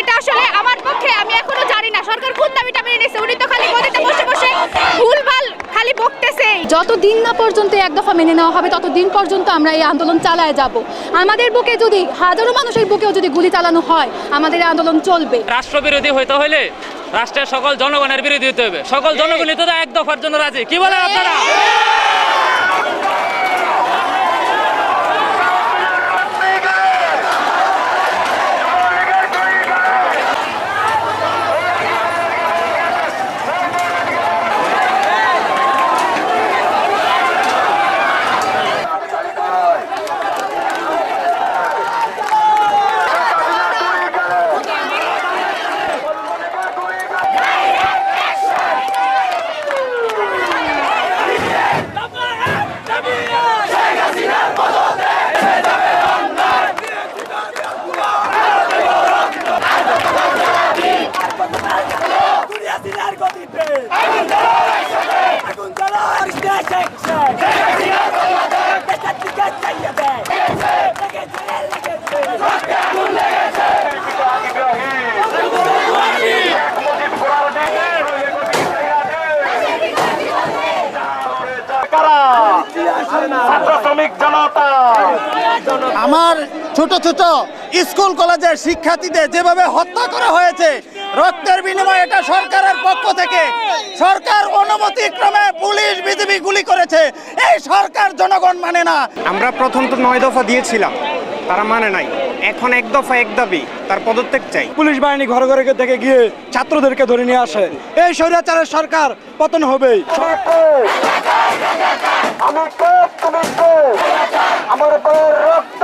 এটা আসলে আমার পক্ষে আমি এখনও জানি না। সরকার কোন দাবিটা মেনে উনি তো খালি বসে বসে ভুলভাল খালি বকতেছে। যতদিন না পর্যন্ত এক দফা মেনে নেওয়া হবে ততদিন পর্যন্ত আমরা এই আন্দোলন চালায় যাব। আমাদের বুকে যদি হাজারো মানুষের বুকেও যদি গুলি চালানো হয় আমাদের আন্দোলন চলবে। রাষ্ট্রবিরোধী হইতে হলে রাষ্ট্রের সকল জনগণের বিরোধী হতে হবে সকল জনগণই তো এক দফার জন্য রাজি। কি বলেন আপনারা? আমার ছোট ছোট স্কুল কলেজের শিক্ষার্থীদের যেভাবে হত্যা করা হয়েছে রক্তের বিনিময়ে এটা সরকারের পক্ষ থেকে। সরকার অনুমতি ক্রমে পুলিশ বিজিবি গুলি করেছে। এই সরকার জনগণ মানে না। আমরা প্রথম তো নয় দফা দিয়েছিলাম তারা মানে নাই। এখন এক দফা এক দাবি তার পদত্যাগ চাই। পুলিশ বাহিনী ঘরে ঘরে থেকে গিয়ে ছাত্রদেরকে ধরে নিয়ে আসে। এই স্বৈরাচারের সরকার পতন হবেই। তুমি আমার রক্ত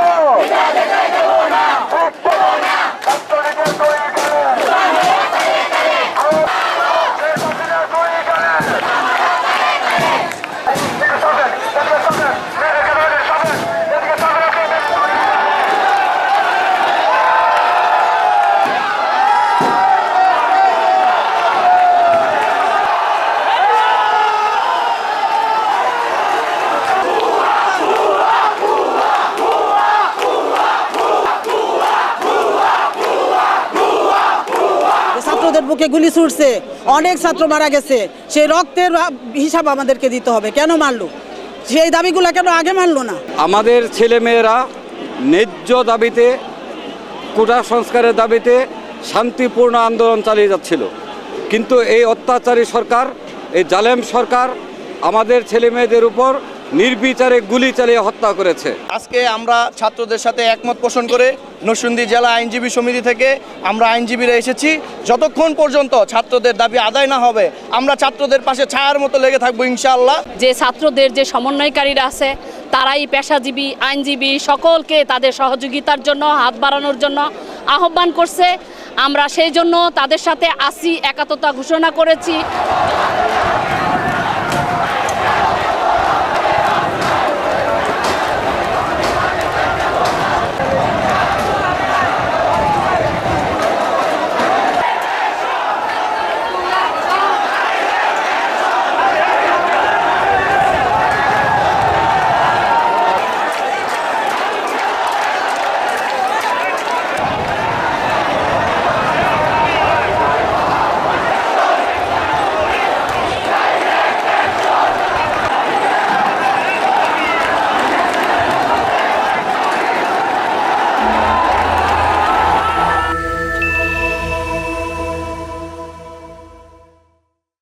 বুকে গুলি ছুটছে। অনেক ছাত্র মারা গেছে। সেই রক্তের হিসাব আমাদেরকে দিতে হবে। কেন মারলো? সেই দাবিগুলো কেন আগে মারলো না? আমাদের ছেলেমেয়েরা ন্যায্য দাবিতে, কোটা সংস্কারের দাবিতে শান্তিপূর্ণ আন্দোলন চালিয়ে যাচ্ছিল। কিন্তু এই অত্যাচারী সরকার, এই জালেম সরকার আমাদের ছেলেমেয়েদের উপর নির্বিচারে গুলি চালিয়ে হত্যা করেছে। আজকে আমরা ছাত্রদের সাথে একমত পোষণ করে নরসিংদী জেলা আইনজীবী সমিতি থেকে আমরা আইনজীবীরা এসেছি। যতক্ষণ পর্যন্ত ছাত্রদের দাবি আদায় না হবে আমরা ছাত্রদের পাশে ছায়ার মতো লেগে থাকব ইনশাআল্লাহ। যে ছাত্রদের যে সমন্বয়কারীরা আছে তারাই পেশাজীবী আইনজীবী সকলকে তাদের সহযোগিতার জন্য হাত বাড়ানোর জন্য আহ্বান করছে। আমরা সেই জন্য তাদের সাথে আসি একাত্মতা ঘোষণা করেছি।